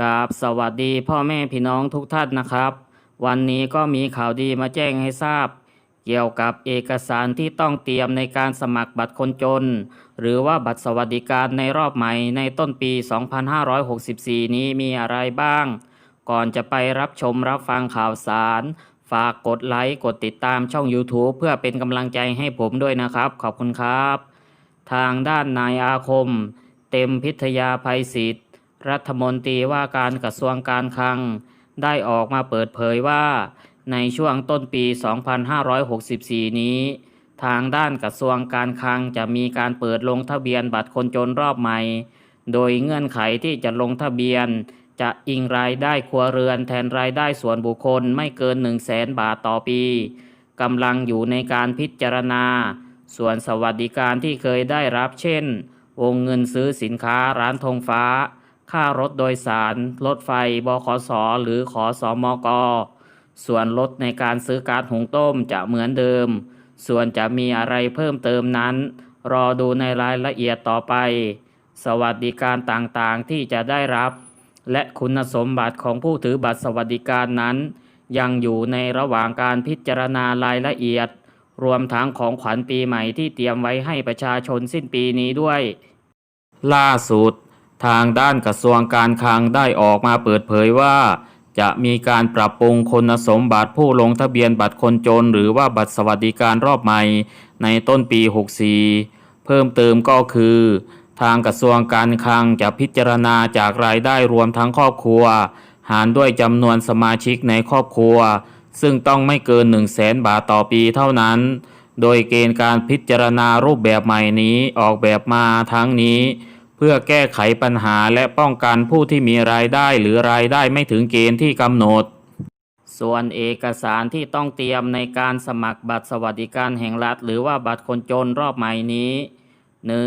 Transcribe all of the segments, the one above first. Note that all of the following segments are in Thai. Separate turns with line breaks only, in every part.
กราบสวัสดีพ่อแม่พี่น้องทุกท่านนะครับ วันนี้ก็มีข่าวดีมาแจ้งให้ทราบ เกี่ยวกับเอกสารที่ต้องเตรียมในการสมัครบัตรคนจน หรือว่าบัตรสวัสดิการในรอบใหม่ในต้นปี 2564 นี้มีอะไรบ้าง ก่อนจะไปรับชมรับฟังข่าวสาร ฝากกดไลค์กดติดตามช่อง YouTube เพื่อเป็นกำลังใจให้ผมด้วยนะครับ ขอบคุณครับ ทางด้านนายอาคม เต็มพิทยาภัยศิษย์ รัฐมนตรีว่าการกระทรวงการคลัง ได้ออกมาเปิดเผยว่า ในช่วงต้นปี 2564 นี้ ทางด้านกระทรวงการคลังจะมีการเปิดลงทะเบียนบัตรคนจนรอบใหม่ โดยเงื่อนไขที่จะลงทะเบียน จะอิงรายได้ครัวเรือนแทนรายได้ส่วนบุคคลไม่เกิน 1 0 0 0 0แสนบาทต่อปีกำลังอยู่ในการพิจารณา ส่วนสวัสดิการที่เคยได้รับเช่น วงเงินซื้อสินค้าร้านธงฟ้า ค่ารถโดยสาร รถไฟ บขส หรือขอสอมก ส่วนลดในการซื้อการหุงต้มจะเหมือนเดิม ส่วนจะมีอะไรเพิ่มเติมนั้น รอดูในรายละเอียดต่อไป สวัสดิการต่างๆที่จะได้รับ และคุณสมบัติของผู้ถือบัตรสวัสดิการนั้น ยังอยู่ในระหว่างการพิจารณารายละเอียด รวมทั้งของขวัญปีใหม่ที่เตรียมไว้ให้ประชาชนสิ้นปีนี้ด้วย ล่าสุด ทางด้านกระทรวงการคลังได้ออกมาเปิดเผยว่า จะมีการปรับปรุงคุณสมบัติผู้ลงทะเบียนบัตรคนจน หรือว่าบัตรสวัสดิการรอบใหม่ในต้นปี 64 เพิ่มเติมก็คือ ทางกระทรวงการคลังจะพิจารณาจากรายได้รวมทั้งครอบครัว หารด้วยจำนวนสมาชิกในครอบครัว ซึ่งต้องไม่เกิน 1 0 0 0 0แสนบาทต่อปีเท่านั้น โดยเกณฑ์การพิจารณารูปแบบใหม่นี้ออกแบบมาทั้งนี้ พื่อแก้ไขปัญหาและป้องกันผู้ที่มีรายได้หรือรายได้ไม่ถึงเกณฑ์ที่กำหนด ส่วนเอกสารที่ต้องเตรียมในการสมัครบัตรสวัสดิการแห่งรัฐ หรือว่าบัตรคนจนรอบใหม่นี้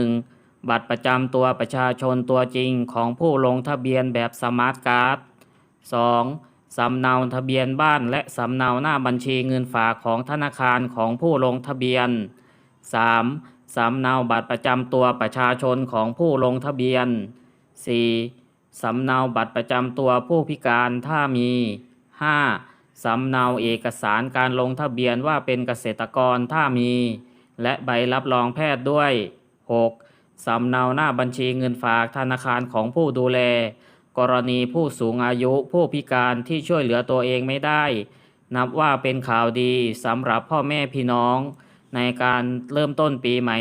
1. บัตรประจำตัวประชาชนตัวจริงของผู้ลงทะเบียนแบบสมาร์ทการ์ด 2. สำเนาทะเบียนบ้านและสำเนาหน้าบัญชีเงินฝากของธนาคารของผู้ลงทะเบียน 3. สำเนาบัตรประจำตัวประชาชนของผู้ลงทะเบียน 4. สำเนาบัตรประจำตัวผู้พิการถ้ามี 5. สำเนาเอกสารการลงทะเบียนว่าเป็นเกษตรกรถ้ามี และใบรับรองแพทย์ด้วย 6. สำเนาหน้าบัญชีเงินฝากธนาคารของผู้ดูแล กรณีผู้สูงอายุผู้พิการที่ช่วยเหลือตัวเองไม่ได้ นับว่าเป็นข่าวดีสำหรับพ่อแม่พี่น้อง ในการเริ่มต้นปีใหม่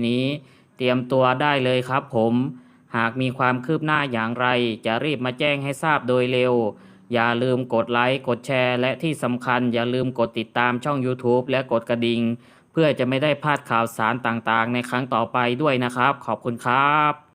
2564 นี้ เตรียมตัวได้เลยครับผม หากมีความคืบหน้าอย่างไร จะรีบมาแจ้งให้ทราบโดยเร็ว อย่าลืมกดไลค์ กดแชร์ และที่สำคัญอย่าลืมกดติดตามช่อง YouTube และกดกระดิ่ง เพื่อจะไม่ได้พลาดข่าวสารต่างๆ ในครั้งต่อไปด้วยนะครับ ขอบคุณครับ